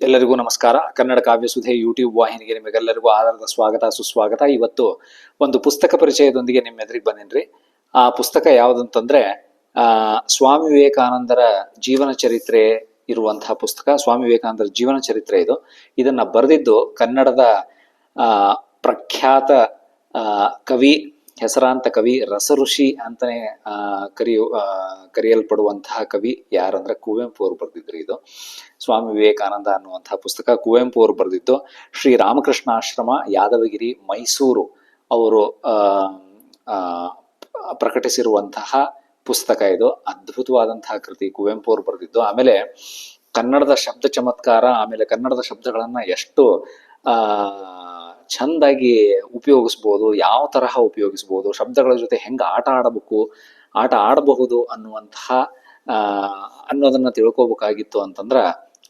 ಎಲ್ಲರಿಗೂ ನಮಸ್ಕಾರ. ಕನ್ನಡ ಕಾವ್ಯ ಸುಧೆ ಯೂಟ್ಯೂಬ್ ವಾಹಿನಿಗೆ ನಿಮಗೆಲ್ಲರಿಗೂ ಆಧಾರದ ಸ್ವಾಗತ, ಸುಸ್ವಾಗತ. ಇವತ್ತು ಒಂದು ಪುಸ್ತಕ ಪರಿಚಯದೊಂದಿಗೆ ನಿಮ್ಮ ಎದುರಿಗೆ ಬಂದಿನ್ರಿ. ಆ ಪುಸ್ತಕ ಯಾವುದಂತಂದ್ರೆ, ಆ, ಸ್ವಾಮಿ ವಿವೇಕಾನಂದರ ಜೀವನ ಚರಿತ್ರೆ ಇರುವಂತಹ ಪುಸ್ತಕ. ಸ್ವಾಮಿ ವಿವೇಕಾನಂದರ ಜೀವನ ಚರಿತ್ರೆ ಇದು. ಇದನ್ನ ಬರೆದಿದ್ದು ಕನ್ನಡದ ಪ್ರಖ್ಯಾತ ಕವಿ ಹೆಸರಾಂತ ಕವಿ ರಸಋಷಿ ಅಂತಾನೆ ಕರಿಯು ಕರೆಯಲ್ಪಡುವಂತಹ ಕವಿ ಯಾರಂದ್ರೆ ಕುವೆಂಪು ಅವರು ಬರೆದಿದ್ರು ಇದು. ಸ್ವಾಮಿ ವಿವೇಕಾನಂದ ಅನ್ನುವಂತಹ ಪುಸ್ತಕ ಕುವೆಂಪು ಅವರು ಬರೆದಿದ್ದು ಶ್ರೀ ರಾಮಕೃಷ್ಣಾಶ್ರಮ ಯಾದವಗಿರಿ, ಮೈಸೂರು ಅವರು ಪ್ರಕಟಿಸಿರುವಂತಹ ಪುಸ್ತಕ ಇದು. ಅದ್ಭುತವಾದಂತಹ ಕೃತಿ ಕುವೆಂಪು ಅವರು ಬರೆದಿದ್ದು. ಆಮೇಲೆ ಕನ್ನಡದ ಶಬ್ದ ಚಮತ್ಕಾರ, ಆಮೇಲೆ ಕನ್ನಡದ ಶಬ್ದಗಳನ್ನ ಎಷ್ಟು, ಆ ಚಂದಾಗಿ ಉಪಯೋಗಿಸ್ಬೋದು, ಯಾವ ತರಹ ಉಪಯೋಗಿಸ್ಬೋದು, ಶಬ್ದಗಳ ಜೊತೆ ಹೆಂಗೆ ಆಟ ಆಡಬೇಕು, ಆಟ ಆಡಬಹುದು ಅನ್ನುವಂತಹ ಅನ್ನೋದನ್ನ ತಿಳ್ಕೊಬೇಕಾಗಿತ್ತು ಅಂತಂದ್ರ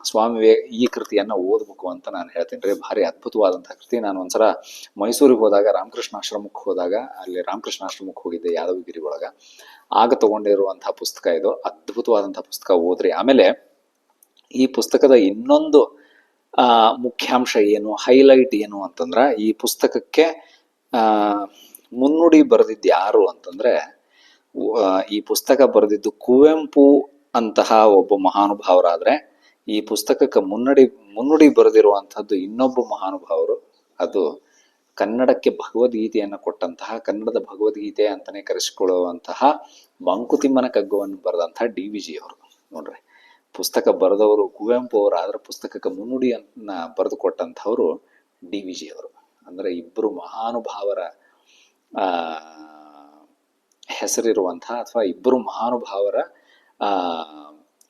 ಸ್ವಾಮಿ ಈ ಕೃತಿಯನ್ನ ಓದ್ಬೇಕು ಅಂತ ನಾನು ಹೇಳ್ತೀನಿ ರೀ. ಭಾರಿ ಅದ್ಭುತವಾದಂತಹ ಕೃತಿ. ನಾನು ಒಂದ್ಸಲ ಮೈಸೂರಿಗೆ ಹೋದಾಗ, ರಾಮಕೃಷ್ಣಾಶ್ರಮಕ್ಕೆ ಹೋದಾಗ, ಅಲ್ಲಿ ರಾಮಕೃಷ್ಣಾಶ್ರಮಕ್ಕೆ ಹೋಗಿದ್ದೆ ಯಾದವಗಿರಿ ಒಳಗ. ಆಗ ತಗೊಂಡಿರುವಂತಹ ಪುಸ್ತಕ ಇದು. ಅದ್ಭುತವಾದಂತಹ ಪುಸ್ತಕ ಓದ್ರಿ. ಆಮೇಲೆ ಈ ಪುಸ್ತಕದ ಇನ್ನೊಂದು ಮುಖ್ಯಾಂಶ ಏನು ಹೈಲೈಟ್ ಏನು ಅಂತಂದ್ರೆ ಈ ಪುಸ್ತಕಕ್ಕೆ ಮುನ್ನುಡಿ ಬರೆದಿದ್ದು ಯಾರು ಅಂತಂದ್ರೆ ಈ ಪುಸ್ತಕ ಬರೆದಿದ್ದು ಕುವೆಂಪು ಅಂತಹ ಒಬ್ಬ ಮಹಾನುಭಾವರಾದ್ರೆ, ಈ ಪುಸ್ತಕಕ್ಕೆ ಮುನ್ನಡಿ, ಮುನ್ನುಡಿ ಬರೆದಿರುವಂತಹದ್ದು ಇನ್ನೊಬ್ಬ ಮಹಾನುಭಾವರು. ಅದು ಕನ್ನಡಕ್ಕೆ ಭಗವದ್ಗೀತೆಯನ್ನು ಕೊಟ್ಟಂತಹ, ಕನ್ನಡದ ಭಗವದ್ಗೀತೆ ಅಂತಾನೆ ಕರೆಸಿಕೊಳ್ಳುವಂತಹ ಮಂಕುತಿಮ್ಮನ ಕಗ್ಗವನ್ನು ಬರೆದಂತಹ ಡಿ ವಿ ಜಿ ಅವರು. ನೋಡ್ರಿ. ಪುಸ್ತಕ ಬರೆದವರು ಕುವೆಂಪು ಅವರು ಅದರ ಪುಸ್ತಕಕ್ಕೆ ಮುನ್ನುಡಿಯನ್ನು ಬರೆದು ಕೊಟ್ಟಂಥವ್ರು ಡಿ ವಿ ಜಿ ಅವರು. ಅಂದರೆ ಇಬ್ಬರು ಮಹಾನುಭಾವರ ಹೆಸರಿರುವಂಥ ಅಥವಾ ಇಬ್ಬರು ಮಹಾನುಭಾವರ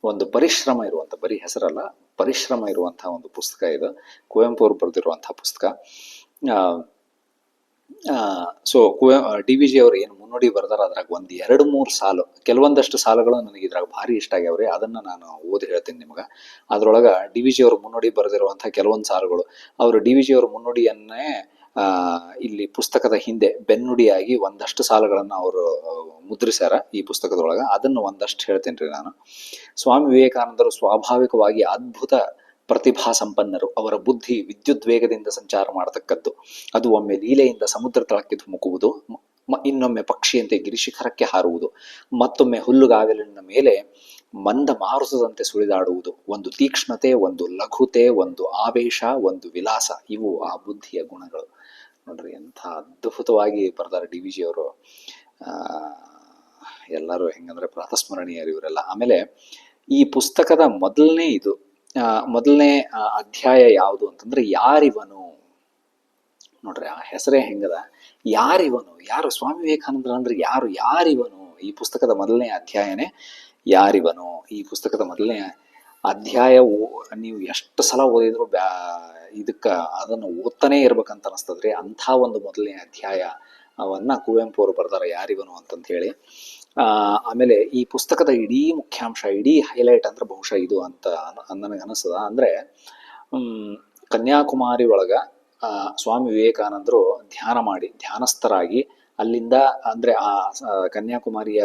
ಒಂದು ಪರಿಶ್ರಮ ಇರುವಂಥ, ಬರೀ ಹೆಸರಲ್ಲ, ಪರಿಶ್ರಮ ಇರುವಂಥ ಒಂದು ಪುಸ್ತಕ ಇದು. ಕುವೆಂಪು ಅವರು ಬರೆದಿರುವಂಥ ಪುಸ್ತಕ. ಸೊ ಡಿ ವಿ ಜಿ ಅವರು ಏನು ಮುನ್ನುಡಿ ಬರ್ದಾರ, ಅದ್ರಾಗ ಒಂದ್ ಎರಡು ಮೂರು ಸಾಲು, ಕೆಲವೊಂದಷ್ಟು ಸಾಲುಗಳು ನನಗೆ ಇದ್ರಾಗ ಭಾರಿ ಇಷ್ಟ ಆಗ್ಯಾವ್ರಿ, ಅದನ್ನ ನಾನು ಓದಿ ಹೇಳ್ತೀನಿ ನಿಮ್ಗೆ. ಅದ್ರೊಳಗ ಡಿ ವಿ ಜಿ ಅವರು ಮುನ್ನುಡಿ ಬರೆದಿರುವಂತಹ ಕೆಲವೊಂದು ಸಾಲುಗಳು, ಅವರು ಡಿ ವಿ ಜಿ ಅವ್ರ ಮುನ್ನುಡಿಯನ್ನೇ ಇಲ್ಲಿ ಪುಸ್ತಕದ ಹಿಂದೆ ಬೆನ್ನುಡಿಯಾಗಿ ಒಂದಷ್ಟು ಸಾಲುಗಳನ್ನ ಅವರು ಮುದ್ರಿಸ್ಯಾರ ಈ ಪುಸ್ತಕದೊಳಗ, ಅದನ್ನು ಒಂದಷ್ಟು ಹೇಳ್ತೇನೆ ರೀ ನಾನು. ಸ್ವಾಮಿ ವಿವೇಕಾನಂದರು ಸ್ವಾಭಾವಿಕವಾಗಿ ಅದ್ಭುತ ಪ್ರತಿಭಾ ಸಂಪನ್ನರು ಅವರ ಬುದ್ಧಿ ವಿದ್ಯುತ್ ವೇಗದಿಂದ ಸಂಚಾರ ಮಾಡತಕ್ಕದ್ದು. ಅದು ಒಮ್ಮೆ ಲೀಲೆಯಿಂದ ಸಮುದ್ರ ತಳಕ್ಕೆ ಧುಮುಕುವುದು ಇನ್ನೊಮ್ಮೆ ಪಕ್ಷಿಯಂತೆ ಗಿರಿಶಿಖರಕ್ಕೆ ಹಾರುವುದು, ಮತ್ತೊಮ್ಮೆ ಹುಲ್ಲುಗಾವಲಿನ ಮೇಲೆ ಮಂದ ಮಾರುತದಂತೆ ಸುಳಿದಾಡುವುದು. ಒಂದು ತೀಕ್ಷ್ಣತೆ, ಒಂದು ಲಘುತೆ, ಒಂದು ಆವೇಶ, ಒಂದು ವಿಲಾಸ, ಇವು ಆ ಬುದ್ಧಿಯ ಗುಣಗಳು. ನೋಡ್ರಿ ಎಂಥ ಅದ್ಭುತವಾಗಿ ಬರ್ತಾರೆ ಡಿ ವಿ ಜಿ ಅವರು. ಎಲ್ಲರೂ ಹೆಂಗಂದ್ರೆ ಪ್ರಾತಸ್ಮರಣೀಯರು ಇವರೆಲ್ಲ. ಆಮೇಲೆ ಈ ಪುಸ್ತಕದ ಮೊದಲನೇ ಇದು ಮೊದಲನೇ ಅಧ್ಯಾಯ ಯಾವುದು ಅಂತಂದ್ರೆ ಯಾರಿವನು? ನೋಡ್ರಿ, ಆ ಹೆಸರೇ ಹೆಂಗದ? ಯಾರಿವನು? ಯಾರು? ಸ್ವಾಮಿ ವಿವೇಕಾನಂದ್ರ ಅಂದ್ರೆ ಯಾರು? ಯಾರಿವನು? ಈ ಪುಸ್ತಕದ ಮೊದಲನೇ ಅಧ್ಯಾಯನೇ ಯಾರಿವನು? ಈ ಪುಸ್ತಕದ ಮೊದಲನೇ ಅಧ್ಯಾಯ ನೀವು ಎಷ್ಟು ಸಲ ಓದಿದ್ರು ಬ್ಯಾ, ಇದಕ್ಕ, ಅದನ್ನು ಓದ್ತಾನೆ ಇರ್ಬೇಕಂತ ಅನಿಸ್ತದ್ರಿ. ಅಂಥ ಒಂದು ಮೊದಲನೇ ಅಧ್ಯಾಯ ಅವನ್ನ ಕುವೆಂಪು ಅವರು ಬರ್ದಾರ, ಯಾರಿವನು ಅಂತಂತ ಹೇಳಿ ಆಮೇಲೆ ಈ ಪುಸ್ತಕದ ಇಡೀ ಮುಖ್ಯಾಂಶ, ಇಡೀ ಹೈಲೈಟ್ ಅಂದ್ರೆ ಬಹುಶಃ ಇದು ಅಂತ ನನಗೆ ಅನಿಸ್ತದ ಅಂದ್ರೆ ಕನ್ಯಾಕುಮಾರಿ ಒಳಗ ಸ್ವಾಮಿ ವಿವೇಕಾನಂದರು ಧ್ಯಾನ ಮಾಡಿ, ಧ್ಯಾನಸ್ಥರಾಗಿ ಅಲ್ಲಿಂದ, ಅಂದ್ರೆ ಆ ಕನ್ಯಾಕುಮಾರಿಯ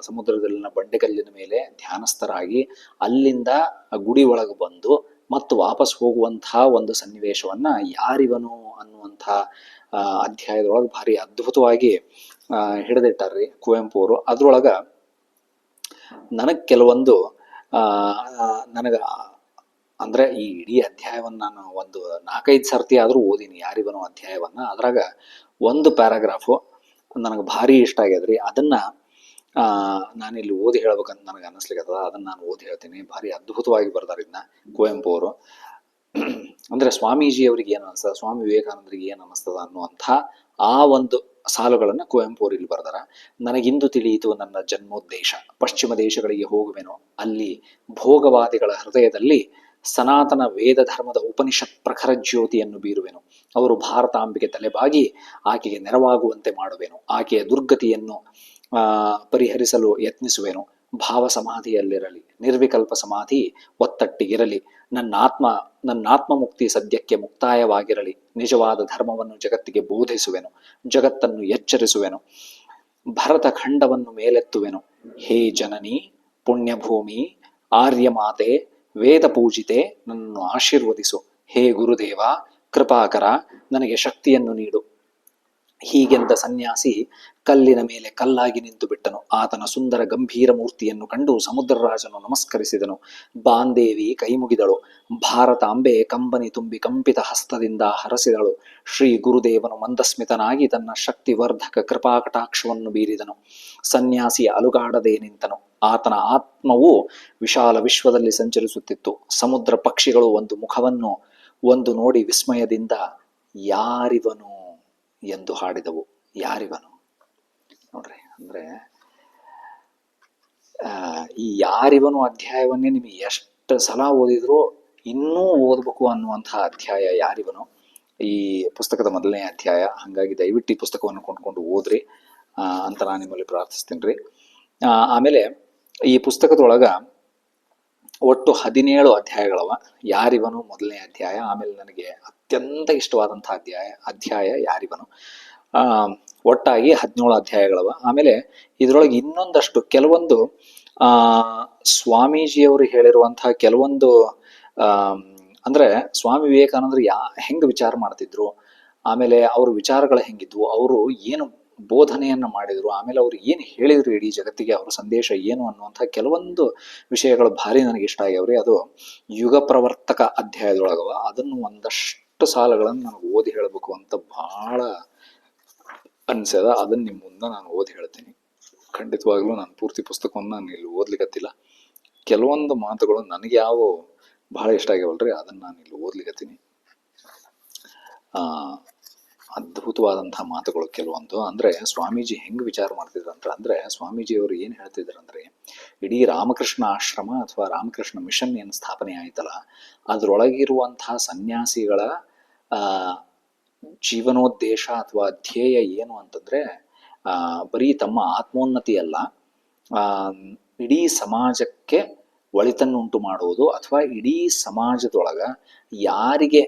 ಸಮುದ್ರದಲ್ಲಿನ ಬಂಡೆಗಲ್ಲಿನ ಮೇಲೆ ಧ್ಯಾನಸ್ಥರಾಗಿ ಅಲ್ಲಿಂದ ಗುಡಿ ಒಳಗೆ ಬಂದು ಮತ್ತು ವಾಪಸ್ ಹೋಗುವಂತಹ ಒಂದು ಸನ್ನಿವೇಶವನ್ನ ಯಾರಿವನು ಅನ್ನುವಂಥ ಅಧ್ಯಾಯದೊಳಗೆ ಭಾರಿ ಅದ್ಭುತವಾಗಿ ಹಿಡಿದಿಟ್ಟಾರ್ರಿ ಕುವೆಂಪು ಅವರು. ಅದ್ರೊಳಗ ನನಗ್ ಕೆಲವೊಂದು, ಆ ನನಗ ಅಂದ್ರೆ ಈ ಇಡೀ ಅಧ್ಯಾಯವನ್ನ ನಾನು ಒಂದು ನಾಲ್ಕೈದು ಸರ್ತಿ ಆದ್ರೂ ಓದಿನಿ, ಯಾರಿಗನೋ ಅಧ್ಯಾಯವನ್ನ. ಅದ್ರಾಗ ಒಂದು ಪ್ಯಾರಾಗ್ರಾಫು ನನಗೆ ಭಾರಿ ಇಷ್ಟ ಆಗ್ಯದ್ರಿ. ಅದನ್ನ, ಆ, ನಾನಿಲ್ಲಿ ಓದಿ ಹೇಳ್ಬೇಕಂತ ನನಗೆ ಅನ್ನಿಸ್ಲಿಕ್ಕದ ಅದನ್ನ ನಾನು ಓದಿ ಹೇಳ್ತೀನಿ. ಭಾರಿ ಅದ್ಭುತವಾಗಿ ಬರ್ದಾರ ಇದನ್ನ ಕುವೆಂಪು ಅವರು. ಅಂದ್ರೆ ಸ್ವಾಮೀಜಿ ಅವರಿಗೆ ಏನು ಅನಿಸ್ತದೆ ಸ್ವಾಮಿ ವಿವೇಕಾನಂದರಿಗೆ ಏನು ಅನ್ನಿಸ್ತದ ಅನ್ನುವಂಥ ಆ ಒಂದು ಸಾಲುಗಳನ್ನ ಕುವೆಂಪು ಇಲ್ಲಿ ಬರೆದಾರ. ನನಗಿಂದು ತಿಳಿಯಿತು ನನ್ನ ಜನ್ಮೋದ್ದೇಶ. ಪಶ್ಚಿಮ ದೇಶಗಳಿಗೆ ಹೋಗುವೆನೋ. ಅಲ್ಲಿ ಭೋಗವಾದಿಗಳ ಹೃದಯದಲ್ಲಿ ಸನಾತನ ವೇದ ಧರ್ಮದ ಉಪನಿಷತ್ ಪ್ರಖರ ಜ್ಯೋತಿಯನ್ನು ಬೀರುವೆನು. ಅವರು ಭಾರತಾಂಬೆಗೆ ತಲೆಬಾಗಿ ಆಕೆಗೆ ನೆರವಾಗುವಂತೆ ಮಾಡುವೆನು. ಆಕೆಯ ದುರ್ಗತಿಯನ್ನು ಪರಿಹರಿಸಲು ಯತ್ನಿಸುವೆನು. ಭಾವ ಸಮಾಧಿಯಲ್ಲಿರಲಿ ನಿರ್ವಿಕಲ್ಪ ಸಮಾಧಿ ಒತ್ತಟ್ಟಿಗಿರಲಿ, ನನ್ನ ಆತ್ಮ ನನ್ನ ಆತ್ಮ ಮುಕ್ತಿ ಸದ್ಯಕ್ಕೆ ಮುಕ್ತಾಯವಾಗಿರಲಿ, ನಿಜವಾದ ಧರ್ಮವನ್ನು ಜಗತ್ತಿಗೆ ಬೋಧಿಸುವೆನು, ಜಗತ್ತನ್ನು ಎಚ್ಚರಿಸುವೆನು, ಭರತ ಖಂಡವನ್ನು ಮೇಲೆತ್ತುವೆನು. ಹೇ ಜನನಿ, ಪುಣ್ಯಭೂಮಿ, ಆರ್ಯಮಾತೆ ವೇದ ಪೂಜಿತೆ ನನ್ನನ್ನು ಆಶೀರ್ವದಿಸು. ಹೇ ಗುರುದೇವ, ಕೃಪಾಕರ, ನನಗೆ ಶಕ್ತಿಯನ್ನು ನೀಡು. ಹೀಗೆಂದ ಸನ್ಯಾಸಿ ಕಲ್ಲಿನ ಮೇಲೆ ಕಲ್ಲಾಗಿ ನಿಂತು ಬಿಟ್ಟನು. ಆತನ ಸುಂದರ ಗಂಭೀರ ಮೂರ್ತಿಯನ್ನು ಕಂಡು ಸಮುದ್ರರಾಜನು ನಮಸ್ಕರಿಸಿದನು. ಬಾಂದೇವಿ ಕೈಮುಗಿದಳು ಭಾರತಾಂಬೆ ಕಂಬನಿ ತುಂಬಿ ಕಂಪಿತ ಹಸ್ತದಿಂದ ಹರಸಿದಳು. ಶ್ರೀ ಗುರುದೇವನು ಮಂದಸ್ಮಿತನಾಗಿ ತನ್ನ ಶಕ್ತಿವರ್ಧಕ ಕೃಪಾಕಟಾಕ್ಷವನ್ನು ಬೀರಿದನು. ಸನ್ಯಾಸಿ ಅಲುಗಾಡದೆ ನಿಂತನು. ಆತನ ಆತ್ಮವು ವಿಶಾಲ ವಿಶ್ವದಲ್ಲಿ ಸಂಚರಿಸುತ್ತಿತ್ತು. ಸಮುದ್ರ ಪಕ್ಷಿಗಳು ಒಂದು ಮುಖವನ್ನು ಒಂದು ನೋಡಿ ವಿಸ್ಮಯದಿಂದ, ಯಾರಿವನು? ಎಂದು ಹಾಡಿದವು. ಯಾರಿವನು ನೋಡ್ರಿ, ಅಂದ್ರೆ ಈ ಯಾರಿವನು ಅಧ್ಯಾಯವನ್ನೇ ನಿಮಗೆ ಎಷ್ಟು ಸಲ ಓದಿದ್ರು ಇನ್ನೂ ಓದಬೇಕು ಅನ್ನುವಂತಹ ಅಧ್ಯಾಯ ಯಾರಿವನು ಈ ಪುಸ್ತಕದ ಮೊದಲನೇ ಅಧ್ಯಾಯ, ಹಾಗಾಗಿ ದಯವಿಟ್ಟು ಈ ಪುಸ್ತಕವನ್ನು ಕೊಂಡ್ಕೊಂಡು ಓದ್ರಿ. ಅಂತ ನಾನು ನಿಮ್ಮಲ್ಲಿ ಪ್ರಾರ್ಥಿಸ್ತೀನಿ ರೀ. ಆಮೇಲೆ ಈ ಪುಸ್ತಕದೊಳಗ ಒಟ್ಟು ಹದಿನೇಳು ಅಧ್ಯಾಯಗಳವ. ಯಾರಿವನು ಮೊದಲನೇ ಅಧ್ಯಾಯ? ಆಮೇಲೆ ನನಗೆ ಅತ್ಯಂತ ಇಷ್ಟವಾದಂತಹ ಅಧ್ಯಾಯ ಅಧ್ಯಾಯ ಯಾರಿವನು? ಆ, ಒಟ್ಟಾಗಿ ಹದಿನೇಳು ಅಧ್ಯಾಯಗಳವ. ಆಮೇಲೆ ಇದರೊಳಗೆ ಇನ್ನೊಂದಷ್ಟು ಕೆಲವೊಂದು, ಆ, ಸ್ವಾಮೀಜಿಯವರು ಹೇಳಿರುವಂತಹ ಕೆಲವೊಂದು ಅಂದ್ರೆ ಸ್ವಾಮಿ ವಿವೇಕಾನಂದರು ಯಾ, ಹೆಂಗ್ ವಿಚಾರ ಮಾಡ್ತಿದ್ರು? ಆಮೇಲೆ ಅವ್ರ ವಿಚಾರಗಳು ಹೆಂಗಿದ್ವು? ಅವರು ಏನು ಬೋಧನೆಯನ್ನ ಮಾಡಿದ್ರು, ಆಮೇಲೆ ಅವರು ಏನು ಹೇಳಿದರು ಇಡೀ ಜಗತ್ತಿಗೆ, ಅವರ ಸಂದೇಶ ಏನು ಅನ್ನುವಂಥ ಕೆಲವೊಂದು ವಿಷಯಗಳು ಭಾರಿ ನನಗೆ ಇಷ್ಟ ಆಗ್ಯಾವ್ರಿ. ಅದು ಯುಗ ಪ್ರವರ್ತಕ ಅಧ್ಯಾಯದೊಳಗವ. ಅದನ್ನು ಒಂದಷ್ಟು ಸಾಲಗಳನ್ನು ನನಗೆ ಓದಿ ಹೇಳಬೇಕು ಅಂತ ಬಹಳ ಅನಿಸದ ಅದನ್ನ ನಿಮ್ಮ ಮುಂದೆ ನಾನು ಓದಿ ಹೇಳ್ತೀನಿ. ಖಂಡಿತವಾಗ್ಲೂ ನಾನು ಪೂರ್ತಿ ಪುಸ್ತಕವನ್ನು ನಾನು ಇಲ್ಲಿ ಓದ್ಲಿಕ್ಕತ್ತಿಲ್ಲ ಕೆಲವೊಂದು ಮಾತುಗಳು ನನಗೆ ಯಾವ ಬಹಳ ಇಷ್ಟ ಆಗ್ಯಾವಲ್ರಿ. ಅದನ್ನ ನಾನು ಇಲ್ಲಿ ಓದ್ಲಿಕ್ಕತ್ತೀನಿ ಆ ಅದ್ಭುತವಾದಂತಹ ಮಾತುಗಳು ಕೆಲವೊಂದು. ಅಂದ್ರೆ ಸ್ವಾಮೀಜಿ ಹೆಂಗ್ ವಿಚಾರ ಮಾಡ್ತಿದ್ರಂತ ಅಂದ್ರೆ ಸ್ವಾಮೀಜಿಯವರು ಏನ್ ಹೇಳ್ತಿದ್ರಂದ್ರೆ ಇಡೀ ರಾಮಕೃಷ್ಣ ಆಶ್ರಮ ಅಥವಾ ರಾಮಕೃಷ್ಣ ಮಿಷನ್ ಏನು ಸ್ಥಾಪನೆ ಆಯ್ತಲ್ಲ, ಅದ್ರೊಳಗಿರುವಂತಹ ಸನ್ಯಾಸಿಗಳ ಜೀವನೋದ್ದೇಶ ಅಥವಾ ಧ್ಯೇಯ ಏನು ಅಂತಂದ್ರೆ ಬರೀ ತಮ್ಮ ಆತ್ಮೋನ್ನತಿ ಅಲ್ಲ. ಇಡೀ ಸಮಾಜಕ್ಕೆ ಒಳಿತನ್ನುಂಟು ಮಾಡುವುದು ಅಥವಾ ಇಡೀ ಸಮಾಜದೊಳಗ ಯಾರಿಗೆ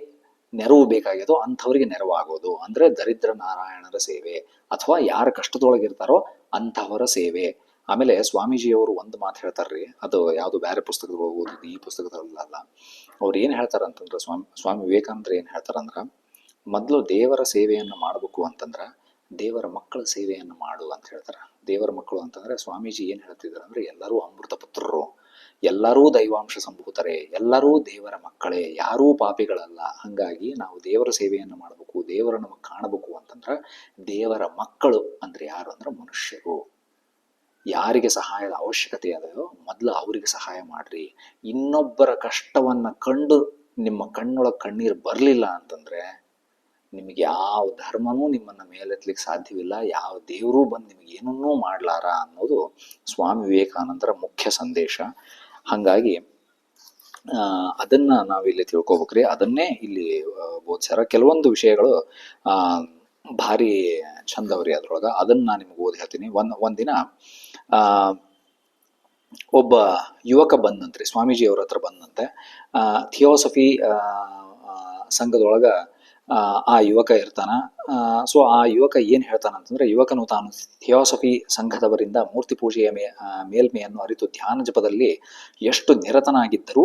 ನೆರವು ಬೇಕಾಗಿದೋ ಅಂಥವ್ರಿಗೆ ನೆರವಾಗೋದು. ಅಂದ್ರೆ ದರಿದ್ರ ನಾರಾಯಣರ ಸೇವೆ ಅಥವಾ ಯಾರ ಕಷ್ಟದೊಳಗಿರ್ತಾರೋ ಅಂಥವರ ಸೇವೆ. ಆಮೇಲೆ ಸ್ವಾಮೀಜಿಯವರು ಒಂದು ಮಾತು ಹೇಳ್ತಾರ್ರಿ, ಅದು ಯಾವುದು ಬೇರೆ ಪುಸ್ತಕದೊಳಗೆ ಓದಿದ್ದು ಈ ಪುಸ್ತಕದಲ್ಲ ಅವ್ರು ಏನು ಹೇಳ್ತಾರ ಅಂತಂದ್ರೆ ಸ್ವಾಮಿ ಸ್ವಾಮಿ ವಿವೇಕಾನಂದ್ರ ಏನು ಹೇಳ್ತಾರಂದ್ರ, ಮೊದಲು ದೇವರ ಸೇವೆಯನ್ನು ಮಾಡಬೇಕು ಅಂತಂದ್ರ ದೇವರ ಮಕ್ಕಳ ಸೇವೆಯನ್ನು ಮಾಡು ಅಂತ ಹೇಳ್ತಾರ. ದೇವರ ಮಕ್ಕಳು ಅಂತಂದ್ರೆ ಸ್ವಾಮೀಜಿ ಏನು ಹೇಳ್ತಿದ್ದಾರೆ ಅಂದ್ರೆ ಎಲ್ಲರೂ ಅಮೃತ ಪುತ್ರರು. ಎಲ್ಲರೂ ದೈವಾಂಶ ಸಂಭೂತರೇ, ಎಲ್ಲರೂ ದೇವರ ಮಕ್ಕಳೇ, ಯಾರೂ ಪಾಪಿಗಳಲ್ಲ. ಹಂಗಾಗಿ ನಾವು ದೇವರ ಸೇವೆಯನ್ನು ಮಾಡಬೇಕು, ದೇವರನ್ನು ಕಾಣಬೇಕು ಅಂತಂದ್ರ ದೇವರ ಮಕ್ಕಳು ಅಂದ್ರೆ ಯಾರು ಅಂದ್ರೆ ಮನುಷ್ಯರು. ಯಾರಿಗೆ ಸಹಾಯದ ಅವಶ್ಯಕತೆ ಅದೆಯೋ ಮೊದಲು ಅವರಿಗೆ ಸಹಾಯ ಮಾಡ್ರಿ. ಇನ್ನೊಬ್ಬರ ಕಷ್ಟವನ್ನ ಕಂಡು ನಿಮ್ಮ ಕಣ್ಣೊಳಗೆ ಕಣ್ಣೀರು ಬರಲಿಲ್ಲ ಅಂತಂದ್ರೆ ನಿಮಗೆ ಯಾವ ಧರ್ಮನೂ ನಿಮ್ಮನ್ನ ಮೇಲೆತ್ತಲಿಕ್ಕೆ ಸಾಧ್ಯವಿಲ್ಲ, ಯಾವ ದೇವರೂ ಬಂದು ನಿಮಗೆ ಏನನ್ನೂ ಮಾಡ್ಲಾರ ಅನ್ನೋದು ಸ್ವಾಮಿ ವಿವೇಕಾನಂದರ ಮುಖ್ಯ ಸಂದೇಶ. ಹಾಗಾಗಿ ಅದನ್ನ ನಾವಿಲ್ಲಿ ತಿಳ್ಕೊಬೇಕ್ರಿ. ಅದನ್ನೇ ಇಲ್ಲಿ ಆ, ಬೋಧಿಸ್ಯಾರ ಕೆಲವೊಂದು ವಿಷಯಗಳು ಭಾರಿ ಚಂದವ್ರಿ ಅದ್ರೊಳಗ. ಅದನ್ನ ನಾನು ನಿಮ್ಗೆ ಓದಿ ಹೇಳ್ತೀನಿ. ಒಂದ್ ಒಂದಿನ ಒಬ್ಬ ಯುವಕ ಬಂದಂತ್ರಿ ಸ್ವಾಮೀಜಿ ಅವ್ರ ಹತ್ರ ಬಂದಂತೆ. ಥಿಯೋಸಫಿ ಸಂಘದೊಳಗ ಆ, ಯುವಕ ಇರ್ತಾನ. ಸೊ ಆ ಯುವಕ ಏನು ಹೇಳ್ತಾನಂತಂದ್ರೆ ಯುವಕನು ತಾನು ಥಿಯೋಸಫಿ ಸಂಘದವರಿಂದ ಮೂರ್ತಿ ಪೂಜೆಯ ಮೇ ಮೇಲ್ಮೆಯನ್ನು ಅರಿತು ಧ್ಯಾನ ಜಪದಲ್ಲಿ ಎಷ್ಟು ನಿರತನಾಗಿದ್ದರೂ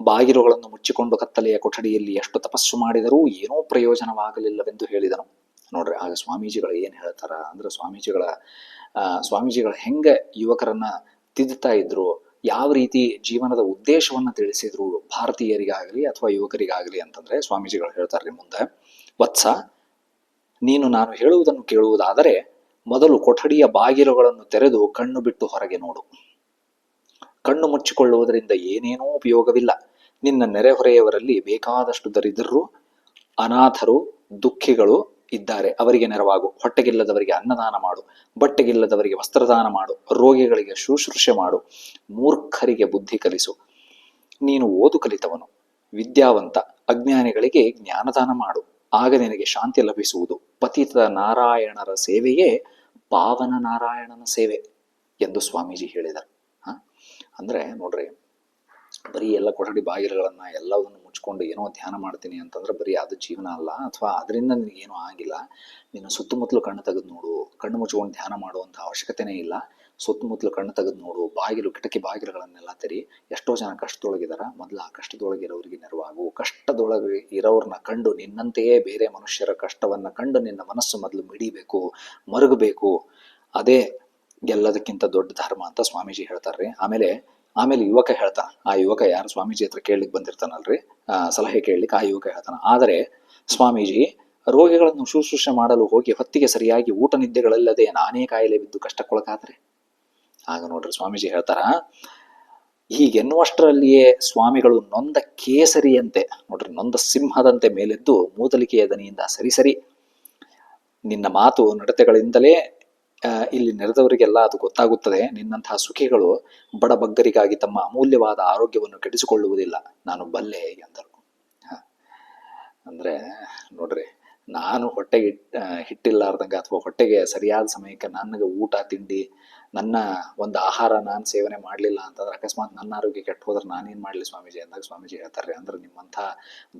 ಬಾಗಿಲುಗಳನ್ನು ಮುಚ್ಚಿಕೊಂಡು ಕತ್ತಲೆಯ ಕೊಠಡಿಯಲ್ಲಿ ಎಷ್ಟು ತಪಸ್ಸು ಮಾಡಿದರೂ ಏನೂ ಪ್ರಯೋಜನವಾಗಲಿಲ್ಲವೆಂದು ಹೇಳಿದನು. ನೋಡ್ರಿ ಆಗ ಸ್ವಾಮೀಜಿಗಳು ಏನು ಹೇಳ್ತಾರ ಅಂದ್ರೆ ಸ್ವಾಮೀಜಿಗಳ ಸ್ವಾಮೀಜಿಗಳು ಹೆಂಗೆ ಯುವಕರನ್ನ ತಿದ್ದುತ್ತಾ ಇದ್ರು ಯಾವ ರೀತಿ ಜೀವನದ ಉದ್ದೇಶವನ್ನು ತಿಳಿಸಿದ್ರು ಭಾರತೀಯರಿಗಾಗಲಿ ಅಥವಾ ಯುವಕರಿಗಾಗಲಿ ಅಂತಂದ್ರೆ ಸ್ವಾಮೀಜಿಗಳು ಹೇಳ್ತಾರೆ ಮುಂದೆ, ವತ್ಸ, ನೀನು ನಾನು ಹೇಳುವುದನ್ನು ಕೇಳುವುದಾದರೆ ಮೊದಲು ಕೊಠಡಿಯ ಬಾಗಿಲುಗಳನ್ನು ತೆರೆದು ಕಣ್ಣು ಬಿಟ್ಟು ಹೊರಗೆ ನೋಡು. ಕಣ್ಣು ಮುಚ್ಚಿಕೊಳ್ಳುವುದರಿಂದ ಏನೇನೂ ಉಪಯೋಗವಿಲ್ಲ. ನಿನ್ನ ನೆರೆಹೊರೆಯವರಲ್ಲಿ ಬೇಕಾದಷ್ಟು ದರಿದ್ರರು, ಅನಾಥರು, ದುಃಖಿಗಳು ಇದ್ದಾರೆ. ಅವರಿಗೆ ನೆರವಾಗು. ಹೊಟ್ಟೆಗಿಲ್ಲದವರಿಗೆ ಅನ್ನದಾನ ಮಾಡು. ಬಟ್ಟೆಗಿಲ್ಲದವರಿಗೆ ವಸ್ತ್ರದಾನ ಮಾಡು. ರೋಗಿಗಳಿಗೆ ಶುಶ್ರೂಷೆ ಮಾಡು. ಮೂರ್ಖರಿಗೆ ಬುದ್ಧಿ ಕಲಿಸು. ನೀನು ಓದು ಕಲಿತವನು. ವಿದ್ಯಾವಂತ. ಅಜ್ಞಾನಿಗಳಿಗೆ ಜ್ಞಾನದಾನ ಮಾಡು. ಆಗ ನಿನಗೆ ಶಾಂತಿ ಲಭಿಸುವುದು. ಪತಿತ ನಾರಾಯಣರ ಸೇವೆಯೇ ಪಾವನ ನಾರಾಯಣನ ಸೇವೆ ಎಂದು ಸ್ವಾಮೀಜಿ ಹೇಳಿದರು. ಹ? ಅಂದ್ರೆ ನೋಡ್ರಿ ಬರೀ ಎಲ್ಲ ಕೊಠಡಿ ಬಾಗಿಲುಗಳನ್ನ ಎಲ್ಲವನ್ನು ಮುಚ್ಕೊಂಡು ಏನೋ ಧ್ಯಾನ ಮಾಡ್ತೀನಿ ಅಂತಂದ್ರೆ ಬರೀ ಅದು ಜೀವನ ಅಲ್ಲ. ಅಥವಾ ಅದರಿಂದ ನಿನಗೇನೂ ಆಗಿಲ್ಲ. ನೀನು ಸುತ್ತಮುತ್ತಲು ಕಣ್ಣು ತೆಗೆದು ನೋಡು. ಕಣ್ಣು ಮುಚ್ಕೊಂಡು ಧ್ಯಾನ ಮಾಡುವಂಥ ಅವಶ್ಯಕತೆನೇ ಇಲ್ಲ. ಸುತ್ತಮುತ್ತಲು ಕಣ್ಣು ತೆಗೆದು ನೋಡು. ಬಾಗಿಲು, ಕಿಟಕಿ ಬಾಗಿಲುಗಳನ್ನೆಲ್ಲ ತೆರಿ. ಎಷ್ಟೋ ಜನ ಕಷ್ಟದೊಳಗಿದಾರ. ಮೊದಲು ಆ ಕಷ್ಟದೊಳಗಿರೋರಿಗೆ ನೆರವಾಗು. ಕಷ್ಟದೊಳಗೆ ಇರೋರನ್ನ ಕಂಡು ನಿನ್ನಂತೆಯೇ ಬೇರೆ ಮನುಷ್ಯರ ಕಷ್ಟವನ್ನ ಕಂಡು ನಿನ್ನ ಮನಸ್ಸು ಮೊದಲು ಮಿಡಿಬೇಕು, ಮರುಗಬೇಕು. ಅದೇ ಎಲ್ಲದಕ್ಕಿಂತ ದೊಡ್ಡ ಧರ್ಮ ಅಂತ ಸ್ವಾಮೀಜಿ ಹೇಳ್ತಾರ್ರಿ. ಆಮೇಲೆ ಆಮೇಲೆ ಯುವಕ ಹೇಳ್ತಾನ ಆ ಯುವಕ ಯಾರು? ಸ್ವಾಮೀಜಿ ಹತ್ರ ಕೇಳಲಿಕ್ಕೆ ಬಂದಿರ್ತಾನಲ್ರಿ. ಸಲಹೆ ಕೇಳಲಿಕ್ಕೆ ಆ ಯುವಕ ಹೇಳ್ತಾನ. ಆದರೆ ಸ್ವಾಮೀಜಿ, ರೋಗಿಗಳನ್ನು ಶುಶ್ರೂಷೆ ಮಾಡಲು ಹೋಗಿ ಹೊತ್ತಿಗೆ ಸರಿಯಾಗಿ ಊಟ ನಿದ್ದೆಗಳಲ್ಲದೆ ನಾನೇ ಕಾಯಿಲೆ ಬಿದ್ದು ಕಷ್ಟಕ್ಕೊಳಗಾದ್ರೆ? ಆಗ ನೋಡ್ರಿ ಸ್ವಾಮೀಜಿ ಹೇಳ್ತಾರ ಹೀಗೆನ್ನುವಷ್ಟರಲ್ಲಿಯೇ ಸ್ವಾಮಿಗಳು ನೊಂದ ಕೇಸರಿಯಂತೆ, ನೋಡ್ರಿ ನೊಂದ ಸಿಂಹದಂತೆ ಮೇಲೆದ್ದು ಮೂದಲಿಕೆಯ ದನಿಯಿಂದ ಸರಿ ಸರಿ ನಿನ್ನ ಮಾತು ನಡತೆಗಳಿಂದಲೇ ಇಲ್ಲಿ ನೆರೆದವರಿಗೆಲ್ಲ ಅದು ಗೊತ್ತಾಗುತ್ತದೆ. ನಿನ್ನಂತಹ ಸುಖಿಗಳು ಬಡಬಗ್ಗರಿಗಾಗಿ ತಮ್ಮ ಅಮೂಲ್ಯವಾದ ಆರೋಗ್ಯವನ್ನು ಕೆಡಿಸಿಕೊಳ್ಳುವುದಿಲ್ಲ. ನಾನು ಬಲ್ಲೆ ಎಂದರು ಅಂದರೆ. ನೋಡ್ರಿ, ನಾನು ಹೊಟ್ಟೆಗೆ ಹಿಟ್ಟಿಲ್ಲಾರ್ದಂಗೆ ಅಥವಾ ಹೊಟ್ಟೆಗೆ ಸರಿಯಾದ ಸಮಯಕ್ಕೆ ನನಗೆ ಊಟ, ತಿಂಡಿ, ನನ್ನ ಒಂದು ಆಹಾರ ನಾನು ಸೇವನೆ ಮಾಡಲಿಲ್ಲ ಅಂತಂದ್ರೆ ಅಕಸ್ಮಾತ್ ನನ್ನ ಆರೋಗ್ಯ ಕೆಟ್ಟ ಹೋದ್ರೆ ನಾನೇನು ಮಾಡಲಿ ಸ್ವಾಮೀಜಿ ಅಂದಾಗ ಸ್ವಾಮೀಜಿ ಹೇಳ್ತಾರೆ. ಅಂದ್ರೆ ನಿಮ್ಮಂಥ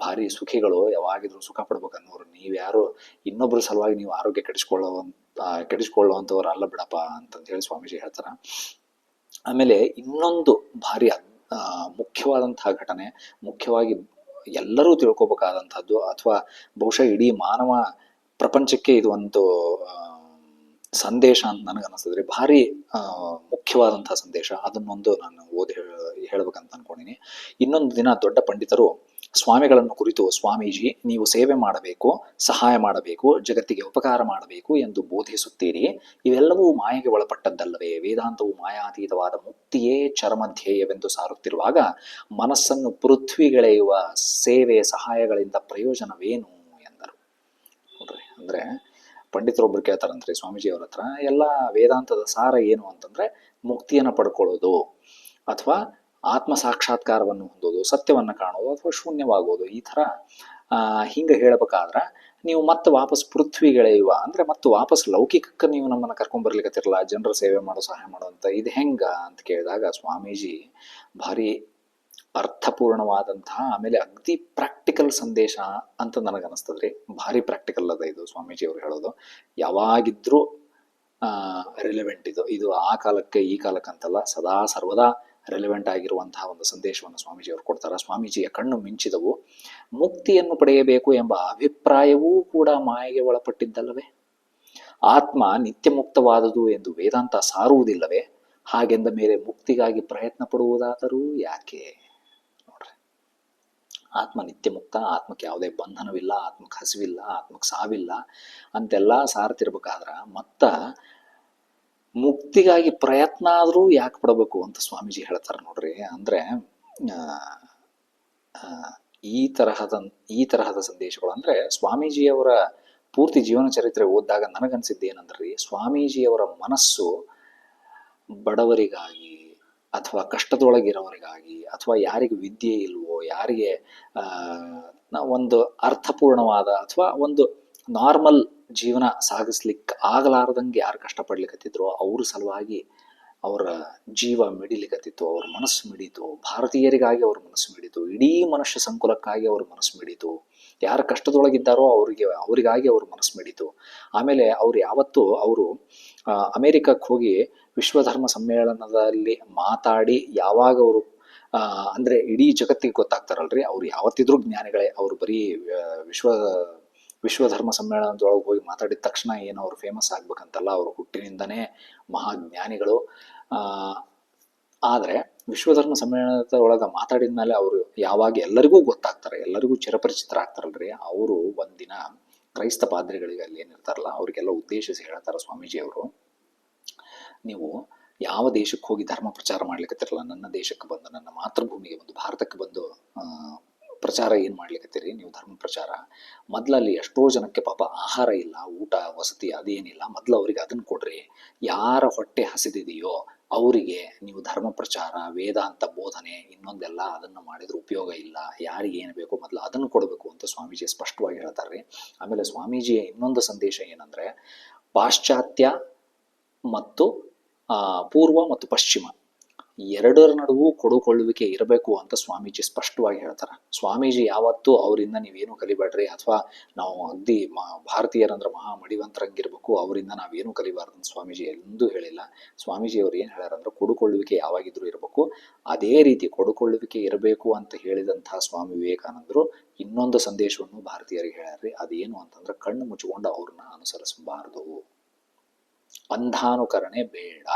ಭಾರಿ ಸುಖಿಗಳು ಯಾವಾಗಿದ್ರು ಸುಖ ಪಡ್ಬೇಕನ್ನೋರು ನೀವ್ಯಾರು ಇನ್ನೊಬ್ಬರ ಸಲುವಾಗಿ ನೀವು ಆರೋಗ್ಯ ಕೆಡಿಸ್ಕೊಳ್ಳುವಂತ ಕೆಡಿಸ್ಕೊಳ್ಳುವಂಥವ್ರು ಅಲ್ಲ ಬಿಡಪ್ಪ ಅಂತಂದು ಹೇಳಿ ಸ್ವಾಮೀಜಿ ಹೇಳ್ತಾರ. ಆಮೇಲೆ ಇನ್ನೊಂದು ಭಾರಿ ಆ, ಮುಖ್ಯವಾದಂತಹ ಘಟನೆ ಮುಖ್ಯವಾಗಿ ಎಲ್ಲರೂ ತಿಳ್ಕೊಬೇಕಾದಂಥದ್ದು ಅಥವಾ ಬಹುಶಃ ಇಡೀ ಮಾನವ ಪ್ರಪಂಚಕ್ಕೆ ಇದು ಒಂದು ಸಂದೇಶ ಅಂತ ನನಗೆ ಅನಿಸ್ತದ್ರಿ ಭಾರಿ ಮುಖ್ಯವಾದಂತಹ ಸಂದೇಶ. ಅದನ್ನೊಂದು ನಾನು ಓದಿ ಹೇಳ- ಹೇಳ್ಬೇಕಂತ ಅನ್ಕೊಂಡಿನಿ. ಇನ್ನೊಂದು ದಿನ ದೊಡ್ಡ ಪಂಡಿತರು ಸ್ವಾಮಿಗಳನ್ನು ಕುರಿತು ಸ್ವಾಮೀಜಿ, ನೀವು ಸೇವೆ ಮಾಡಬೇಕು, ಸಹಾಯ ಮಾಡಬೇಕು, ಜಗತ್ತಿಗೆ ಉಪಕಾರ ಮಾಡಬೇಕು ಎಂದು ಬೋಧಿಸುತ್ತೀರಿ. ಇವೆಲ್ಲವೂ ಮಾಯೆಗೆ ಒಳಪಟ್ಟದ್ದಲ್ಲವೇ? ವೇದಾಂತವು ಮಾಯಾತೀತವಾದ ಮುಕ್ತಿಯೇ ಚರಮಧ್ಯೇಯವೆಂದು ಸಾರುತ್ತಿರುವಾಗ ಮನಸ್ಸನ್ನು ಪೃಥ್ವಿಗಳೆಯುವ ಸೇವೆ, ಸಹಾಯಗಳಿಂದ ಪ್ರಯೋಜನವೇನು ಎಂದರು. ನೋಡ್ರಿ, ಅಂದ್ರೆ ಪಂಡಿತರೊಬ್ರು ಕೇಳ್ತಾರಂತ್ರಿ ಸ್ವಾಮೀಜಿ ಅವ್ರ ಹತ್ರ ಎಲ್ಲ ವೇದಾಂತದ ಸಾರ ಏನು ಅಂತಂದ್ರೆ ಮುಕ್ತಿಯನ್ನು ಪಡ್ಕೊಳ್ಳೋದು ಅಥವಾ ಆತ್ಮ ಸಾಕ್ಷಾತ್ಕಾರವನ್ನು ಹೊಂದೋದು, ಸತ್ಯವನ್ನು ಕಾಣೋದು ಅಥವಾ ಶೂನ್ಯವಾಗೋದು, ಈ ಥರ ಹಿಂಗೆ ಹೇಳಬೇಕಾದ್ರೆ ನೀವು ಮತ್ತೆ ವಾಪಸ್ ಪೃಥ್ವಿಗೆಳೆಯುವ, ಅಂದರೆ ಮತ್ತೆ ವಾಪಸ್ ಲೌಕಿಕಕ್ಕೆ ನೀವು ನಮ್ಮನ್ನ ಕರ್ಕೊಂಡ್ ಬರ್ಲಿಕ್ಕತ್ತಿರಲ್ಲ ಜನರ ಸೇವೆ ಮಾಡೋ, ಸಹಾಯ ಮಾಡೋ ಅಂತ, ಇದು ಹೆಂಗ ಅಂತ ಕೇಳಿದಾಗ ಸ್ವಾಮೀಜಿ ಭಾರಿ ಅರ್ಥಪೂರ್ಣವಾದಂತಹ, ಆಮೇಲೆ ಅಗದಿ ಪ್ರಾಕ್ಟಿಕಲ್ ಸಂದೇಶ ಅಂತ ನನಗೆ ಅನಿಸ್ತದ್ರಿ ಭಾರಿ ಪ್ರಾಕ್ಟಿಕಲ್ ಅದ ಇದು ಸ್ವಾಮೀಜಿ ಅವರು ಹೇಳೋದು. ಯಾವಾಗಿದ್ರೂ ರಿಲೆವೆಂಟ್ ಇದು. ಇದು ಆ ಕಾಲಕ್ಕೆ ಈ ಕಾಲಕ್ಕೆ ಅಂತಲ್ಲ ಸದಾ ಸರ್ವದಾ ರೆಲೆವೆಂಟ್ ಆಗಿರುವಂತಹ ಒಂದು ಸಂದೇಶವನ್ನು ಸ್ವಾಮೀಜಿ ಅವರು ಕೊಡ್ತಾರೆ. ಸ್ವಾಮೀಜಿಯ ಕಣ್ಣು ಮಿಂಚಿದವು. ಮುಕ್ತಿಯನ್ನು ಪಡೆಯಬೇಕು ಎಂಬ ಅಭಿಪ್ರಾಯವೂ ಕೂಡ ಮಾಯೆಗೆ ಒಳಪಟ್ಟಿದ್ದಲ್ಲವೇ? ಆತ್ಮ ನಿತ್ಯ ಮುಕ್ತವಾದುದು ಎಂದು ವೇದಾಂತ ಸಾರುವುದಿಲ್ಲವೇ? ಹಾಗೆಂದ ಮೇಲೆ ಮುಕ್ತಿಗಾಗಿ ಪ್ರಯತ್ನ ಪಡುವುದಾದರೂ ಯಾಕೆ? ನೋಡ್ರಿ. ಆತ್ಮ ನಿತ್ಯ ಮುಕ್ತ ಆತ್ಮಕ್ಕೆ ಯಾವುದೇ ಬಂಧನವಿಲ್ಲ, ಆತ್ಮಕ್ಕೆ ಹಸಿವಿಲ್ಲ, ಆತ್ಮಕ್ಕೆ ಸಾವಿಲ್ಲ ಅಂತೆಲ್ಲ ಸಾರ್ತಿರ್ಬೇಕಾದ್ರ ಮತ್ತ ಮುಕ್ತಿಗಾಗಿ ಪ್ರಯತ್ನ ಆದರೂ ಯಾಕೆ ಪಡಬೇಕು ಅಂತ ಸ್ವಾಮೀಜಿ ಹೇಳ್ತಾರೆ ನೋಡ್ರಿ ಅಂದ್ರೆ ಈ ತರಹದ ಈ ತರಹದ ಸಂದೇಶಗಳು ಅಂದ್ರೆ ಸ್ವಾಮೀಜಿಯವರ ಪೂರ್ತಿ ಜೀವನ ಚರಿತ್ರೆ ಓದಿದಾಗ ನನಗನ್ಸಿದ್ದು ಏನಂದ್ರಿ, ಸ್ವಾಮೀಜಿಯವರ ಮನಸ್ಸು ಬಡವರಿಗಾಗಿ ಅಥವಾ ಕಷ್ಟದೊಳಗಿರೋರಿಗಾಗಿ ಅಥವಾ ಯಾರಿಗೆ ವಿದ್ಯೆ ಇಲ್ವೋ, ಯಾರಿಗೆ ಒಂದು ಅರ್ಥಪೂರ್ಣವಾದ ಅಥವಾ ಒಂದು ನಾರ್ಮಲ್ ಜೀವನ ಸಾಗಿಸ್ಲಿಕ್ಕೆ ಆಗಲಾರ್ದಂಗೆ ಯಾರು ಕಷ್ಟಪಡ್ಲಿಕ್ಕತ್ತಿದ್ರು ಅವ್ರ ಸಲುವಾಗಿ ಅವರ ಜೀವ ಮಿಡಿಲಿಕ್ಕತ್ತಿತ್ತು ಅವ್ರ ಮನಸ್ಸು ಮಿಡಿತು ಭಾರತೀಯರಿಗಾಗಿ ಅವ್ರ ಮನಸ್ಸು ಮಿಡಿತು ಇಡೀ ಮನುಷ್ಯ ಸಂಕುಲಕ್ಕಾಗಿ ಅವ್ರ ಮನಸ್ಸು ಮಿಡಿತು ಯಾರು ಕಷ್ಟದೊಳಗಿದ್ದಾರೋ ಅವರಿಗೆ ಅವರಿಗಾಗಿ ಅವ್ರ ಮನಸ್ಸು ಮಿಡಿತು. ಆಮೇಲೆ ಅವ್ರು ಯಾವತ್ತೂ ಅವರು ಅಮೇರಿಕಕ್ಕೆ ಹೋಗಿ ವಿಶ್ವಧರ್ಮ ಸಮ್ಮೇಳನದಲ್ಲಿ ಮಾತಾಡಿ ಯಾವಾಗ ಅವರು ಅಂದರೆ ಇಡೀ ಜಗತ್ತಿಗೆ ಗೊತ್ತಾಗ್ತಾರಲ್ರಿ ಅವ್ರು ಯಾವತ್ತಿದ್ರೂ ಜ್ಞಾನಿಗಳೇ ಅವ್ರು ಬರೀ ಆ, ವಿಶ್ವ ವಿಶ್ವಧರ್ಮ ಸಮ್ಮೇಳನದೊಳಗೆ ಹೋಗಿ ಮಾತಾಡಿದ ತಕ್ಷಣ ಏನು ಅವರು ಫೇಮಸ್ ಆಗ್ಬೇಕಂತಲ್ಲ ಅವರು ಹುಟ್ಟಿನಿಂದನೇ ಮಹಾಜ್ಞಾನಿಗಳು. ಆದರೆ ವಿಶ್ವಧರ್ಮ ಸಮ್ಮೇಳನದ ಒಳಗೆ ಮಾತಾಡಿದ ಮೇಲೆ ಅವರು ಯಾವಾಗ ಎಲ್ಲರಿಗೂ ಗೊತ್ತಾಗ್ತಾರೆ, ಎಲ್ಲರಿಗೂ ಚಿರಪರಿಚಿತರಾಗ್ತಾರಲ್ರಿ, ಅವರು ಒಂದಿನ ಕ್ರೈಸ್ತ ಪಾದ್ರಿಗಳಿಗೆ ಅಲ್ಲಿ ಏನಿರ್ತಾರಲ್ಲ ಅವರಿಗೆಲ್ಲ ಉದ್ದೇಶಿಸಿ ಹೇಳ್ತಾರೆ ಸ್ವಾಮೀಜಿ ಅವರು ನೀವು ಯಾವ ದೇಶಕ್ಕೆ ಹೋಗಿ ಧರ್ಮ ಪ್ರಚಾರ ಮಾಡ್ಲಿಕ್ಕತ್ತಿರಲ್ಲ ನನ್ನ ದೇಶಕ್ಕೆ ಬಂದು, ನನ್ನ ಮಾತೃಭೂಮಿಗೆ ಬಂದು, ಭಾರತಕ್ಕೆ ಬಂದು ಪ್ರಚಾರ ಏನು ಮಾಡ್ಲಿಕ್ಕತ್ತೀರಿ ನೀವು ಧರ್ಮ ಪ್ರಚಾರ ಮೊದಲಲ್ಲಿ ಎಷ್ಟೋ ಜನಕ್ಕೆ ಪಾಪ ಆಹಾರ ಇಲ್ಲ, ಊಟ, ವಸತಿ ಅದೇನಿಲ್ಲ. ಮೊದಲು ಅವರಿಗೆ ಅದನ್ನ ಕೊಡ್ರಿ. ಯಾರ ಹೊಟ್ಟೆ ಹಸಿದಿದೆಯೋ ಅವರಿಗೆ ನೀವು ಧರ್ಮ ಪ್ರಚಾರ ವೇದಾಂತ ಬೋಧನೆ ಇನ್ನೊಂದೆಲ್ಲ ಅದನ್ನು ಮಾಡಿದ್ರೆ ಉಪಯೋಗ ಇಲ್ಲ. ಯಾರಿಗೆ ಏನು ಬೇಕೋ ಮೊದಲು ಅದನ್ನು ಕೊಡಬೇಕು ಅಂತ ಸ್ವಾಮೀಜಿ ಸ್ಪಷ್ಟವಾಗಿ ಹೇಳ್ತಾರೆ ಆಮೇಲೆ ಸ್ವಾಮೀಜಿಯ ಇನ್ನೊಂದು ಸಂದೇಶ ಏನಂದ್ರೆ, ಪಾಶ್ಚಾತ್ಯ ಮತ್ತು ಪೂರ್ವ ಮತ್ತು ಪಶ್ಚಿಮ. ಎರಡರ ನಡುವು ಕೊಡುಕೊಳ್ಳುವಿಕೆ ಇರಬೇಕು ಅಂತ ಸ್ವಾಮೀಜಿ ಸ್ಪಷ್ಟವಾಗಿ ಹೇಳ್ತಾರೆ. ಸ್ವಾಮೀಜಿ, ಯಾವತ್ತೂ ಅವರಿಂದ ನೀವೇನು ಕಲಿಬೇಡ್ರಿ ಅಥವಾ ನಾವು ಅಗ್ದಿ ಮ, ಭಾರತೀಯರಂದ್ರೆ ಮಹಾ ಮಡಿವಂತರಂಗಿರ್ಬೇಕು ಅವರಿಂದ ನಾವೇನು ಕಲಿಬಾರ್ದು ಅಂತ ಸ್ವಾಮೀಜಿ ಎಂದೂ ಹೇಳಿಲ್ಲ. ಸ್ವಾಮೀಜಿ ಅವ್ರು ಏನು ಹೇಳ್ಯಾರಂದ್ರೆ ಕೊಡುಕೊಳ್ಳುವಿಕೆ ಯಾವಾಗಿದ್ರೂ ಇರಬೇಕು. ಅದೇ ರೀತಿ ಕೊಡುಕೊಳ್ಳುವಿಕೆ ಇರಬೇಕು ಅಂತ ಹೇಳಿದಂತಹ ಸ್ವಾಮಿ ವಿವೇಕಾನಂದರು ಇನ್ನೊಂದು ಸಂದೇಶವನ್ನು ಭಾರತೀಯರಿಗೆ ಹೇಳ್ಯಾರ್ರಿ. ಅದೇನು ಅಂತಂದ್ರೆ ಕಣ್ಣು ಮುಚ್ಚಿಕೊಂಡು ಅವ್ರನ್ನ ಅನುಸರಿಸಬಾರದು. ಅಂಧಾನುಕರಣೆ ಬೇಡ.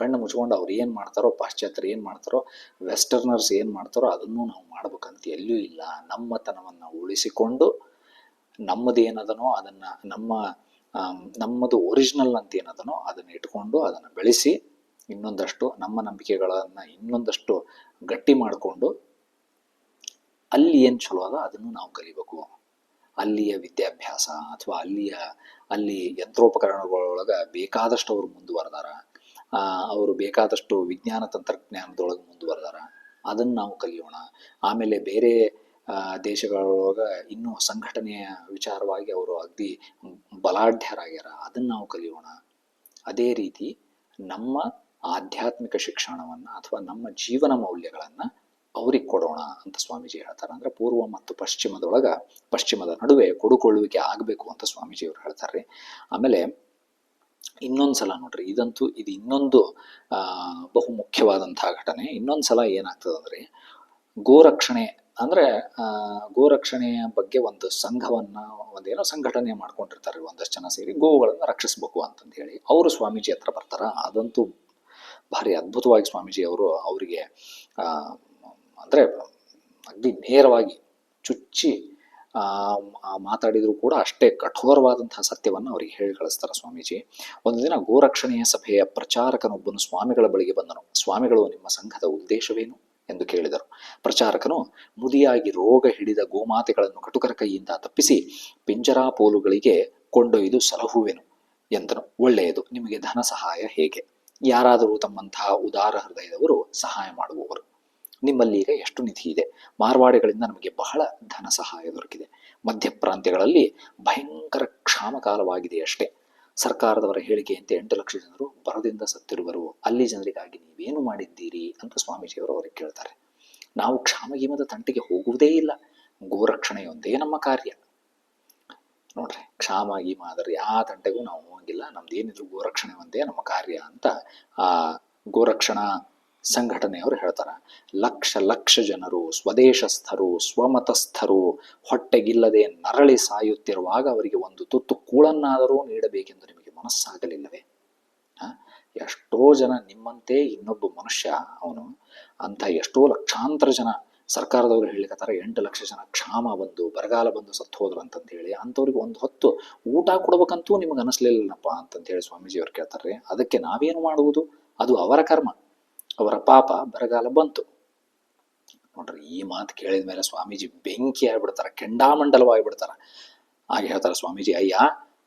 ಕಣ್ಣು ಮುಚ್ಕೊಂಡು ಅವ್ರು ಏನು ಮಾಡ್ತಾರೋ, ಪಾಶ್ಚಾತ್ಯರು ಏನು ಮಾಡ್ತಾರೋ ವೆಸ್ಟರ್ನರ್ಸ್ ಏನು ಮಾಡ್ತಾರೋ ಅದನ್ನು ನಾವು ಮಾಡ್ಬೇಕಂತ ಎಲ್ಲೂ ಇಲ್ಲ. ನಮ್ಮತನವನ್ನು ಉಳಿಸಿಕೊಂಡು ನಮ್ಮದು ಏನದನೋ ಅದನ್ನು, ನಮ್ಮ ನಮ್ಮದು ಒರಿಜಿನಲ್ ಅಂತ ಏನದನೋ ಅದನ್ನು ಇಟ್ಕೊಂಡು ಅದನ್ನು ಬೆಳೆಸಿ ಇನ್ನೊಂದಷ್ಟು ನಮ್ಮ ನಂಬಿಕೆಗಳನ್ನು ಇನ್ನೊಂದಷ್ಟು ಗಟ್ಟಿ ಮಾಡಿಕೊಂಡು ಅಲ್ಲಿ ಏನು ಚಲೋ ಅದ ಅದನ್ನು ನಾವು ಕಲಿಬೇಕು. ಅಲ್ಲಿಯ ವಿದ್ಯಾಭ್ಯಾಸ ಅಥವಾ ಅಲ್ಲಿಯ, ಅಲ್ಲಿ ಯಂತ್ರೋಪಕರಣಗಳೊಳಗೆ ಬೇಕಾದಷ್ಟು ಅವರು ಮುಂದುವರೆದಾರ. ಅವರು ಬೇಕಾದಷ್ಟು ವಿಜ್ಞಾನ ತಂತ್ರಜ್ಞಾನದೊಳಗೆ ಮುಂದುವರೆದಾರ. ಅದನ್ನು ನಾವು ಕಲಿಯೋಣ. ಆಮೇಲೆ ಬೇರೆ ಆ, ದೇಶಗಳೊಳಗೆ ಇನ್ನೂ ಸಂಘಟನೆಯ ವಿಚಾರವಾಗಿ ಅವರು ಅಗ್ದಿ ಬಲಾಢ್ಯರಾಗ್ಯಾರ. ಅದನ್ನು ನಾವು ಕಲಿಯೋಣ. ಅದೇ ರೀತಿ ನಮ್ಮ ಆಧ್ಯಾತ್ಮಿಕ ಶಿಕ್ಷಣವನ್ನು ಅಥವಾ ನಮ್ಮ ಜೀವನ ಮೌಲ್ಯಗಳನ್ನು ಅವ್ರಿಗೆ ಕೊಡೋಣ ಅಂತ ಸ್ವಾಮೀಜಿ ಹೇಳ್ತಾರೆ. ಅಂದ್ರೆ ಪೂರ್ವ ಮತ್ತು ಪಶ್ಚಿಮದೊಳಗ ಪಶ್ಚಿಮದ ನಡುವೆ ಕೊಡುಕೊಳ್ಳುವಿಕೆ ಆಗಬೇಕು ಅಂತ ಸ್ವಾಮೀಜಿ ಅವರು ಹೇಳ್ತಾರೆ ಆಮೇಲೆ ಇನ್ನೊಂದು ಸಲ ನೋಡ್ರಿ, ಇದಂತೂ ಇದು ಇನ್ನೊಂದು ಬಹು ಮುಖ್ಯವಾದಂತಹ ಘಟನೆ. ಇನ್ನೊಂದು ಸಲ ಏನಾಗ್ತದೆ ಅಂದ್ರೆ, ಗೋರಕ್ಷಣೆ ಅಂದ್ರೆ ಗೋರಕ್ಷಣೆಯ ಬಗ್ಗೆ ಒಂದು ಸಂಘವನ್ನ, ಒಂದೇನೋ ಸಂಘಟನೆ ಮಾಡ್ಕೊಂಡಿರ್ತಾರೆ ಒಂದಷ್ಟು ಜನ ಸೇರಿ, ಗೋವುಗಳನ್ನು ರಕ್ಷಿಸ್ಬೇಕು ಅಂತಂದು ಹೇಳಿ ಅವರು ಸ್ವಾಮೀಜಿ ಹತ್ರ ಬರ್ತಾರ. ಅದಂತೂ ಭಾರಿ ಅದ್ಭುತವಾಗಿ ಸ್ವಾಮೀಜಿ ಅವರು ಅವರಿಗೆ ಅಂದರೆ ಅಗ್ದಿ ನೇರವಾಗಿ ಚುಚ್ಚಿ ಮಾತಾಡಿದ್ರು ಕೂಡ ಅಷ್ಟೇ ಕಠೋರವಾದಂತಹ ಸತ್ಯವನ್ನು ಅವರಿಗೆ ಹೇಳಿ ಕಳಿಸ್ತಾರೆ ಸ್ವಾಮೀಜಿ. ಒಂದು ದಿನ ಗೋರಕ್ಷಣೆಯ ಸಭೆಯ ಪ್ರಚಾರಕನೊಬ್ಬನು ಸ್ವಾಮಿಗಳ ಬಳಿಗೆ ಬಂದನು. ಸ್ವಾಮಿಗಳು, ನಿಮ್ಮ ಸಂಘದ ಉದ್ದೇಶವೇನು? ಎಂದು ಕೇಳಿದರು. ಪ್ರಚಾರಕನು, ಮುದಿಯಾಗಿ ರೋಗ ಹಿಡಿದ ಗೋಮಾತೆಗಳನ್ನು ಕಟುಕರ ಕೈಯಿಂದ ತಪ್ಪಿಸಿ ಪಿಂಜರಾ ಪೋಲುಗಳಿಗೆ ಕೊಂಡೊಯ್ದು ಸಲಹುವೆನು ಎಂದನು. ಒಳ್ಳೆಯದು. ನಿಮಗೆ ಧನ ಸಹಾಯ ಹೇಗೆ? ಯಾರಾದರೂ ತಮ್ಮಂತಹ ಉದಾರ ಹೃದಯದವರು ಸಹಾಯ ಮಾಡುವವರು. ನಿಮ್ಮಲ್ಲಿ ಈಗ ಎಷ್ಟು ನಿಧಿ ಇದೆ? ಮಾರ್ವಾಡಿಗಳಿಂದ ನಮಗೆ ಬಹಳ ಧನ ಸಹಾಯ ದೊರಕಿದೆ. ಮಧ್ಯ ಪ್ರಾಂತ್ಯಗಳಲ್ಲಿ ಭಯಂಕರ ಕ್ಷಾಮಕಾಲವಾಗಿದೆ ಅಷ್ಟೇ. ಸರ್ಕಾರದವರ ಹೇಳಿಕೆಯಂತೆ ಎಂಟು ಲಕ್ಷ ಜನರು ಬರದಿಂದ ಸತ್ತಿರುವರು. ಅಲ್ಲಿ ಜನರಿಗಾಗಿ ನೀವೇನು ಮಾಡಿದ್ದೀರಿ ಅಂತ ಸ್ವಾಮೀಜಿಯವರು ಅವರಿಗೆ ಕೇಳ್ತಾರೆ. ನಾವು ಕ್ಷಾಮಗೀಮದ ತಂಟೆಗೆ ಹೋಗುವುದೇ ಇಲ್ಲ. ಗೋರಕ್ಷಣೆಯೊಂದೇ ನಮ್ಮ ಕಾರ್ಯ. ನೋಡ್ರಿ ಕ್ಷಾಮ ಗೀಮ ಆದರೆ ಯಾವ ತಂಟೆಗೂ ನಾವು ಹೋಗಿಲ್ಲ ನಮ್ದು ಏನಿದ್ರು ಗೋರಕ್ಷಣೆ ಒಂದೇ ನಮ್ಮ ಕಾರ್ಯ ಅಂತ ಆ ಗೋರಕ್ಷಣಾ ಸಂಘಟನೆಯವರು ಹೇಳ್ತಾರೆ. ಲಕ್ಷ ಲಕ್ಷ ಜನರು, ಸ್ವದೇಶಸ್ಥರು, ಸ್ವಮತಸ್ಥರು ಹೊಟ್ಟೆಗಿಲ್ಲದೆ ನರಳಿ ಸಾಯುತ್ತಿರುವಾಗ ಅವರಿಗೆ ಒಂದು ತುತ್ತು ಕೂಳನ್ನಾದರೂ ನೀಡಬೇಕೆಂದು ನಿಮಗೆ ಮನಸ್ಸಾಗಲಿಲ್ಲವೇ? ಎಷ್ಟೋ ಜನ ನಿಮ್ಮಂತೆ ಇನ್ನೊಬ್ಬ ಮನುಷ್ಯ, ಅವನು ಅಂತ ಎಷ್ಟೋ ಲಕ್ಷಾಂತರ ಜನ ಸರ್ಕಾರದವರು ಹೇಳಿಕತ್ತಾರೆ, ಎಂಟು ಲಕ್ಷ ಜನ ಕ್ಷಾಮ ಬಂದು, ಬರಗಾಲ ಬಂದು ಸತ್ತು ಹೋದ್ರು ಹೇಳಿ ಅಂಥವ್ರಿಗೆ ಒಂದು ಹೊತ್ತು ಊಟ ಕೊಡ್ಬೇಕಂತೂ ನಿಮಗೆ ಅನಿಸ್ಲಿಲ್ಲಪ್ಪ ಸ್ವಾಮೀಜಿ ಅವ್ರು ಕೇಳ್ತಾರೆ. ಅದಕ್ಕೆ ನಾವೇನು ಮಾಡುವುದು? ಅದು ಅವರ ಕರ್ಮ. ಅವರ ಪಾಪ ಬರಗಾಲ ಬಂತು. ನೋಡ್ರಿ, ಈ ಮಾತು ಕೇಳಿದ ಮೇಲೆ ಸ್ವಾಮೀಜಿ ಬೆಂಕಿ ಆಗ್ಬಿಡ್ತಾರ, ಕೆಂಡಾಮಂಡಲವಾಗಿಬಿಡ್ತಾರ. ಹಾಗೆ ಹೇಳ್ತಾರೆ ಸ್ವಾಮೀಜಿ, ಅಯ್ಯ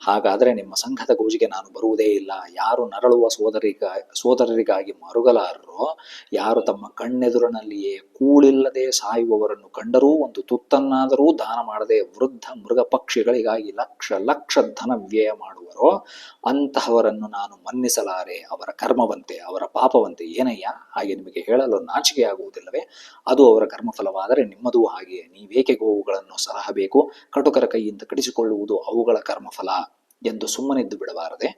ಹಾಗಾದ್ರೆ ನಿಮ್ಮ ಸಂಘದ ಗೋಜಿಗೆ ನಾನು ಬರುವುದೇ ಇಲ್ಲ. ಯಾರು ನರಳುವ ಸೋದರಿಗ, ಸೋದರರಿಗಾಗಿ ಮರುಗಲಾರರೋ, ಯಾರು ತಮ್ಮ ಕಣ್ಣೆದುರಿನಲ್ಲಿಯೇ ಕೂಳಿಲ್ಲದೆ ಸಾಯುವವರನ್ನು ಕಂಡರೂ, ಒಂದು ತುತ್ತನ್ನಾದರೂ ದಾನ ಮಾಡದೆ ವೃದ್ಧ ಮೃಗ ಪಕ್ಷಿಗಳಿಗಾಗಿ ಲಕ್ಷ ಲಕ್ಷ ಧನ ವ್ಯಯ ಮಾಡುವರೋ, ಅಂತಹವರನ್ನು ನಾನು ಮನ್ನಿಸಲಾರೆ. ಅವರ ಕರ್ಮವಂತೆ, ಅವರ ಪಾಪವಂತೆ ಏನಯ್ಯ? ಹಾಗೆ ನಿಮಗೆ ಹೇಳಲು ನಾಚಿಕೆ ಆಗುವುದಿಲ್ಲವೇ ಅದು ಅವರ ಕರ್ಮಫಲವಾದರೆ ನಿಮ್ಮದೂ ಹಾಗೆಯೇ. ನೀವೇಕೆ ಗೋವುಗಳನ್ನು ಸಲಹಬೇಕು? ಕಟುಕರ ಕೈಯಿಂದ ಕಡಿಸಿಕೊಳ್ಳುವುದು ಅವುಗಳ ಕರ್ಮಫಲ. ಎಂದು ಸುಮ್ಮನಿದ್ದು ಬಿಡಬಾರದೆ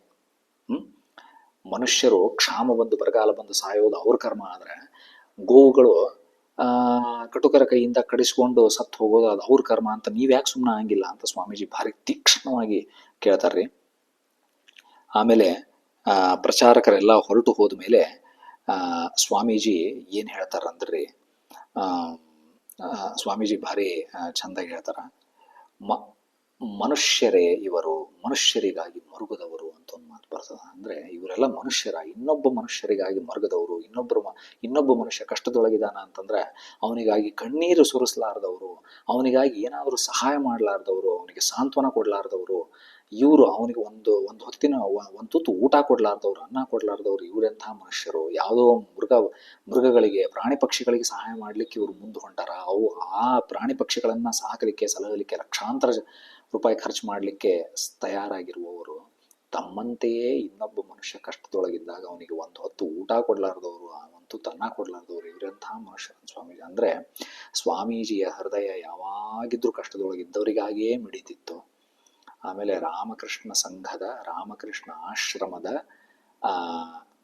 ಮನುಷ್ಯರು ಕ್ಷಾಮ ಬಂದು ಬರಗಾಲ ಬಂದು ಸಾಯೋದು ಅವ್ರ ಕರ್ಮ ಆದರೆ ಗೋವುಗಳು ಕಟುಕರ ಕೈಯಿಂದ ಕಡಿಸ್ಕೊಂಡು ಸತ್ತು ಹೋಗೋದು ಅದು ಅವ್ರ ಕರ್ಮ ಅಂತ ನೀವ್ಯಾಕೆ ಸುಮ್ಮನೆ ಹಂಗಿಲ್ಲ ಅಂತ ಸ್ವಾಮೀಜಿ ಭಾರಿ ತೀಕ್ಷ್ಣವಾಗಿ ಕೇಳ್ತಾರ್ರಿ. ಆಮೇಲೆ ಪ್ರಚಾರಕರೆಲ್ಲ ಹೊರಟು ಹೋದ ಮೇಲೆ ಸ್ವಾಮೀಜಿ ಏನು ಹೇಳ್ತಾರಂದ್ರಿ? ಸ್ವಾಮೀಜಿ ಭಾರಿ ಚಂದಾಗಿ ಹೇಳ್ತಾರ. ಮ ಮನುಷ್ಯರೇ ಇವರು, ಮನುಷ್ಯರಿಗಾಗಿ ಮರುಗದವರು ಅಂತ ಒಂದು ಮಾತು ಬರ್ತದೆ. ಅಂದ್ರೆ ಇವರೆಲ್ಲ ಮನುಷ್ಯರ, ಇನ್ನೊಬ್ಬ ಮನುಷ್ಯರಿಗಾಗಿ ಮರುಗದವರು ಇನ್ನೊಬ್ಬರು ಇನ್ನೊಬ್ಬ ಮನುಷ್ಯ ಕಷ್ಟದೊಳಗಿದಾನ ಅಂತಂದ್ರೆ ಅವನಿಗಾಗಿ ಕಣ್ಣೀರು ಸುರಿಸಲಾರದವರು, ಅವನಿಗಾಗಿ ಏನಾದರೂ ಸಹಾಯ ಮಾಡಲಾರ್ದವರು, ಅವನಿಗೆ ಸಾಂತ್ವನ ಕೊಡಲಾರ್ದವರು, ಇವರು ಅವನಿಗೆ ಒಂದು ಒಂದು ಹೊತ್ತಿನ ಒಂದು ತುತ್ತು ಊಟ ಕೊಡಲಾರ್ದವ್ರು, ಅನ್ನ ಕೊಡಲಾರ್ದವ್ರು, ಇವರೆಂಥ ಮನುಷ್ಯರು, ಯಾವುದೋ ಮೃಗ, ಮೃಗಗಳಿಗೆ, ಪ್ರಾಣಿ ಪಕ್ಷಿಗಳಿಗೆ ಸಹಾಯ ಮಾಡ್ಲಿಕ್ಕೆ ಇವರು ಮುಂದೆ ಹೊಂಟಾರ. ಅವು ಆ ಪ್ರಾಣಿ ಪಕ್ಷಿಗಳನ್ನು ಸಾಕಲಿಕ್ಕೆ, ಸಲಹಲಿಕ್ಕೆ ಲಕ್ಷಾಂತರ ರೂಪಾಯಿ ಖರ್ಚು ಮಾಡಲಿಕ್ಕೆ ತಯಾರಾಗಿರುವವರು, ತಮ್ಮಂತೆಯೇ ಇನ್ನೊಬ್ಬ ಮನುಷ್ಯ ಕಷ್ಟದೊಳಗಿದ್ದಾಗ ಅವನಿಗೆ ಒಂದು ಹೊತ್ತು ಊಟ ಕೊಡಲಾರ್ದವರು, ಆ ಒಂದು ತನ್ನ ಕೊಡಲಾರ್ದವರು ಇವರಂತಹ ಮನುಷ್ಯರು ಸ್ವಾಮೀಜಿ. ಅಂದ್ರೆ ಸ್ವಾಮೀಜಿಯ ಹೃದಯ ಯಾವಾಗಿದ್ರೂ ಕಷ್ಟದೊಳಗಿದ್ದವರಿಗಾಗಿಯೇ ಮಿಡಿತಿತ್ತು. ಆಮೇಲೆ ರಾಮಕೃಷ್ಣ ಸಂಘದ, ರಾಮಕೃಷ್ಣ ಆಶ್ರಮದ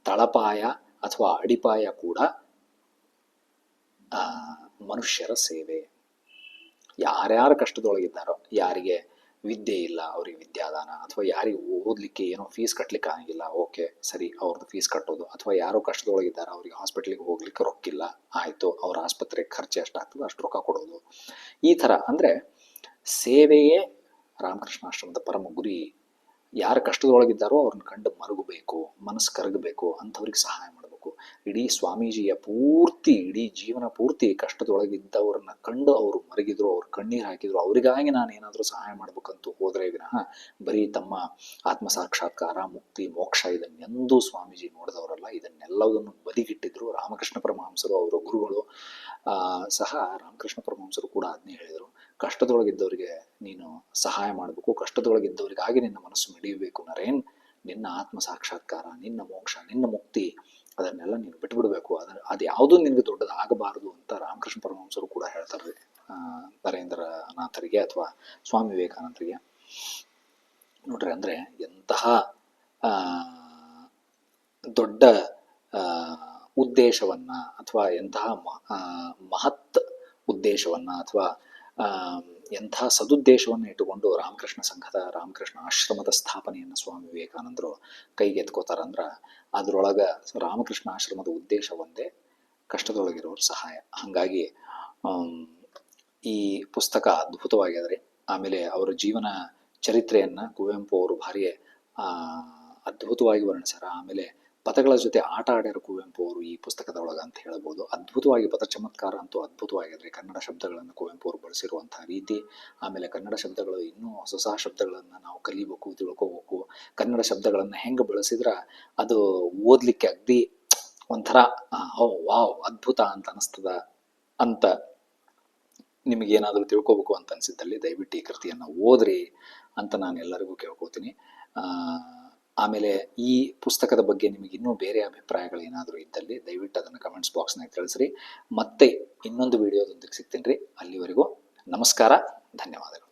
ತಳಪಾಯ ಅಥವಾ ಅಡಿಪಾಯ ಕೂಡ ಮನುಷ್ಯರ ಸೇವೆ. ಯಾರ್ಯಾರು ಕಷ್ಟದೊಳಗಿದ್ದಾರೋ, ಯಾರಿಗೆ ವಿದ್ಯೆ ಇಲ್ಲ, ಅವರಿಗೆ ವಿದ್ಯಾದಾನ ಅಥವಾ ಯಾರಿಗೆ ಓದಲಿಕ್ಕೆ ಏನೋ ಫೀಸ್ ಕಟ್ಟಲಿಕ್ಕೆ ಆಗಿಲ್ಲ ಓಕೆ, ಸರಿ ಅವ್ರದ್ದು ಫೀಸ್ ಕಟ್ಟೋದು. ಅಥವಾ ಯಾರೋ ಕಷ್ಟದೊಳಗಿದ್ದಾರೆ, ಅವ್ರಿಗೆ ಹಾಸ್ಪಿಟ್ಲಿಗೆ ಹೋಗ್ಲಿಕ್ಕೆ ರೊಕ್ಕಿಲ್ಲ, ಆಯಿತು, ಅವ್ರ ಆಸ್ಪತ್ರೆಗೆ ಖರ್ಚು ಎಷ್ಟಾಗ್ತದೆ ಅಷ್ಟು ರೊಕ್ಕ ಕೊಡೋದು. ಈ ಥರ ಅಂದರೆ ಸೇವೆಯೇ ರಾಮಕೃಷ್ಣ ಆಶ್ರಮದ ಪರಮ ಗುರಿ. ಯಾರು ಕಷ್ಟದೊಳಗಿದ್ದಾರೋ ಅವ್ರನ್ನ ಕಂಡು ಮರುಗಬೇಕು, ಮನಸ್ಸು ಕರಗಬೇಕು, ಅಂಥವ್ರಿಗೆ ಸಹಾಯ ಮಾಡಬೇಕು. ಇಡೀ ಸ್ವಾಮೀಜಿಯ ಪೂರ್ತಿ, ಇಡೀ ಜೀವನ ಪೂರ್ತಿ ಕಷ್ಟದೊಳಗಿದ್ದವ್ರನ್ನ ಕಂಡು ಅವರು ಮರಗಿದ್ರು, ಅವ್ರು ಕಣ್ಣೀರು ಹಾಕಿದ್ರು, ಅವರಿಗಾಗಿ ನಾನು ಏನಾದರೂ ಸಹಾಯ ಮಾಡ್ಬೇಕಂತ ಹೋದ್ರೆ ವಿನಃ ಬರೀ ತಮ್ಮ ಆತ್ಮ ಸಾಕ್ಷಾತ್ಕಾರ ಮುಕ್ತಿ, ಮೋಕ್ಷ ಇದನ್ನೆಂದೂ ಸ್ವಾಮೀಜಿ ನೋಡಿದವರಲ್ಲ. ಇದನ್ನೆಲ್ಲವನ್ನು ಬದಿಗಿಟ್ಟಿದ್ರು ರಾಮಕೃಷ್ಣ ಪರಮಹಂಸರು, ಅವರ ಗುರುಗಳು. ಸಹ ರಾಮಕೃಷ್ಣ ಪರಮಹಂಸರು ಕೂಡ ಅದನ್ನೇ ಹೇಳಿದರು. ಕಷ್ಟದೊಳಗಿದ್ದವರಿಗೆ ನೀನು ಸಹಾಯ ಮಾಡಬೇಕು. ಕಷ್ಟದೊಳಗಿದ್ದವರಿಗಾಗಿ ನಿನ್ನ ಮನಸ್ಸು ಮಿಡಿಯಬೇಕು ನರೇನ್ ನಿನ್ನ ಆತ್ಮ ಸಾಕ್ಷಾತ್ಕಾರ ನಿನ್ನ ಮೋಕ್ಷ, ನಿನ್ನ ಮುಕ್ತಿ ಅದನ್ನೆಲ್ಲ ನೀನು ಬಿಟ್ಬಿಡ್ಬೇಕು. ಅದ, ಅದು ಯಾವುದೂ ನಿನಗೆ ದೊಡ್ಡದು ಆಗಬಾರದು ಅಂತ ರಾಮಕೃಷ್ಣ ಪರಮಹಂಸರು ಕೂಡ ಹೇಳ್ತಾರೆ ನರೇಂದ್ರನಾಥರಿಗೆ ಅಥವಾ ಸ್ವಾಮಿ ವಿವೇಕಾನಂದರಿಗೆ. ನೋಡ್ರಿ ಅಂದ್ರೆ ಎಂತಹ ದೊಡ್ಡ ಉದ್ದೇಶವನ್ನ ಅಥವಾ ಎಂತಹ ಮಹತ್ ಉದ್ದೇಶವನ್ನ ಅಥವಾ ಎಂತಹ ಸದುದ್ದೇಶವನ್ನು ಇಟ್ಟುಕೊಂಡು ರಾಮಕೃಷ್ಣ ಸಂಘದ, ರಾಮಕೃಷ್ಣ ಆಶ್ರಮದ ಸ್ಥಾಪನೆಯನ್ನು ಸ್ವಾಮಿ ವಿವೇಕಾನಂದರು ಕೈಗೆತ್ಕೋತಾರಂದ್ರ ಅದ್ರೊಳಗೆ ರಾಮಕೃಷ್ಣ ಆಶ್ರಮದ ಉದ್ದೇಶ ಒಂದೇ, ಕಷ್ಟದೊಳಗಿರೋರು ಸಹಾಯ. ಹಾಗಾಗಿ ಈ ಪುಸ್ತಕ ಅದ್ಭುತವಾಗಿದೆ ಆಮೇಲೆ ಅವರ ಜೀವನ ಚರಿತ್ರೆಯನ್ನು ಕುವೆಂಪು ಅವರು ಭಾರಿ ಅದ್ಭುತವಾಗಿ ವರ್ಣಿಸ್ಯಾರ. ಆಮೇಲೆ ಪದಗಳ ಜೊತೆ ಆಟ ಆಡ್ಯಾರ ಕುವೆಂಪು ಅವರು ಈ ಪುಸ್ತಕದ ಒಳಗ ಅಂತ ಹೇಳ್ಬೋದು. ಅದ್ಭುತವಾಗಿ ಪದ ಚಮತ್ಕಾರ ಅಂತೂ ಅದ್ಭುತವಾಗಿದೆ ಕನ್ನಡ ಶಬ್ದಗಳನ್ನು ಕುವೆಂಪು ಅವರು ಬಳಸಿರುವಂತಹ ರೀತಿ ಆಮೇಲೆ ಕನ್ನಡ ಶಬ್ದಗಳು ಇನ್ನೂ ಹೊಸ ಹೊಸ ಶಬ್ದಗಳನ್ನು ನಾವು ಕಲಿಬೇಕು ತಿಳ್ಕೋಬೇಕು. ಕನ್ನಡ ಶಬ್ದಗಳನ್ನು ಹೆಂಗೆ ಬಳಸಿದ್ರ ಅದು ಓದಲಿಕ್ಕೆ ಅಗ್ದಿ ಒಂಥರ ಓ ವಾವ್ ಅದ್ಭುತ ಅಂತ ಅನಿಸ್ತದ ಅಂತ ನಿಮಗೇನಾದರೂ ತಿಳ್ಕೊಬೇಕು ಅಂತ ಅನಿಸಿದ್ದಲ್ಲಿ ದಯವಿಟ್ಟು ಈ ಕೃತಿಯನ್ನು ಓದ್ರಿ ಅಂತ ನಾನು ಎಲ್ಲರಿಗೂ ಕೇಳ್ಕೊತೀನಿ. ಆ, ಆಮೇಲೆ ಈ ಪುಸ್ತಕದ ಬಗ್ಗೆ ನಿಮಗೆ ಇನ್ನೂ ಬೇರೆ ಅಭಿಪ್ರಾಯಗಳು ಏನಾದರೂ ಇದ್ದಲ್ಲಿ ದಯವಿಟ್ಟು ಅದನ್ನು ಕಮೆಂಟ್ಸ್ ಬಾಕ್ಸ್ನಾಗ ತಿಳಿಸ್ರಿ. ಮತ್ತೆ ಇನ್ನೊಂದು ವಿಡಿಯೋದೊಂದಿಗೆ ಸಿಗ್ತೀನಿ ರೀ. ಅಲ್ಲಿವರೆಗೂ ನಮಸ್ಕಾರ, ಧನ್ಯವಾದಗಳು.